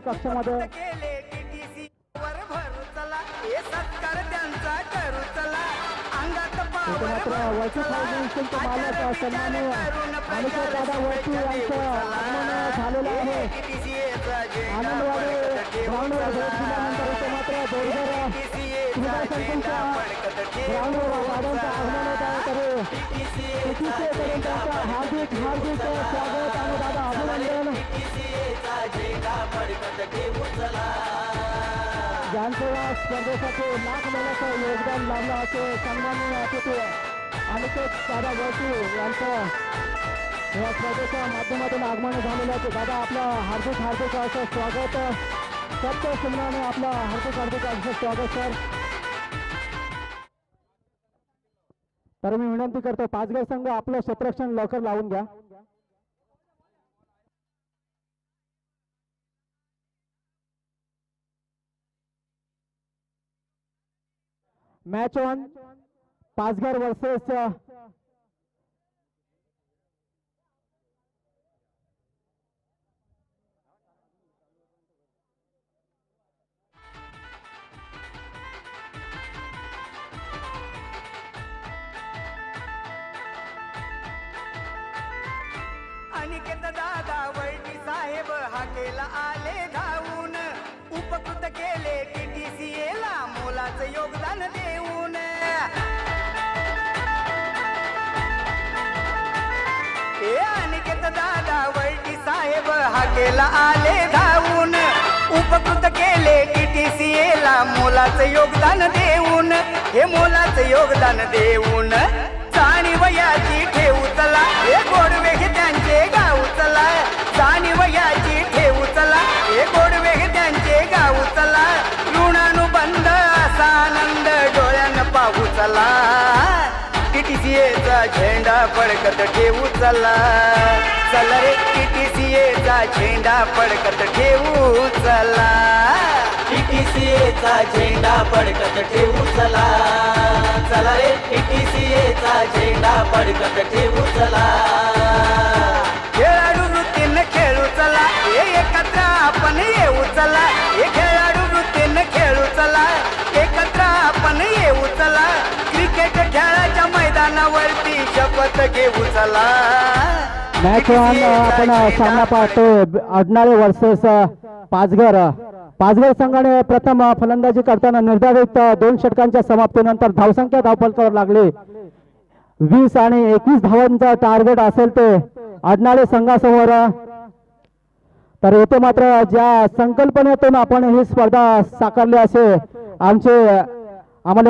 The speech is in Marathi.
कक्षामध्ये. मात्र मालक प्रचार दादा शुभेच्छा यांचं. आगमन झालेलं आहे. आनंदवाडी ग्राउंडवर. भेट दिल्यानंतर इथे मात्र जोरदार क्रीडा संकुलच्या ग्राउंडवर. आगमन होत आहे तरी हार्दिक हार्दिक स्वागत आणि दादा अभिनंदन. झेंडा फडकत ठेवू चला ज्यांचं स्पर्धेसाठी लाख महिन्याचं योगदान लाभलं असे सन्माननीय अतिथी अनिकेत दादा वळती यांचं या स्पर्धेच्या माध्यमातून आगमन झालेलं आहे. दादा आपलं हार्दिक हार्दिक असं स्वागत. सत्य सुमनाने आपलं हार्दिक हार्दिक असं स्वागत सर. तर मी विनंती करतो पाचगड संघ आपलं क्षेत्ररक्षण लवकर लावून घ्या. Match on. Pachghar versus Aniket दादा वैटी साहेब हाकेला आले धावून. उपकृत केले मोलाचं योगदान देऊन. हे अनिकेत दादा वैटी साहेब हाकेला आले धावून. उपकृत केले TTCA ला मोलाचं योगदान देऊन. हे मोलाचं योगदान देऊन. जाणीवयाची ठेवू चला. हे गोडवे हे त्यांचे गाऊ चला. जाणीवया चला TTCA चा झेंडा फडकत ठेवू चला चला रे TTCA चा झेंडा फडकत ठेवू चला TTCA चा झेंडा फडकत ठेवू चला चला रे TTCA चा झेंडा फडकत ठेवू चला क्रिकेट खेळाच्या मैदानावरती शपथ घेऊ चला. मॅच ऑन आपण सामना पाहतो. अडनाळे वर्सेस पाचघर. पाचघर संघाने प्रथम फलंदाजी करताना निर्धारित दोन षटकांच्या समाप्तीनंतर धावसंख्या धावफलकावर लागली. वीस आणि एकवीस धावांचा टार्गेट असेल ते अडनाळे संघासमोर. तर येथे मात्र ज्या संकल्पनेतून आपण ही स्पर्धा साकारली असे आमचे आम्हाला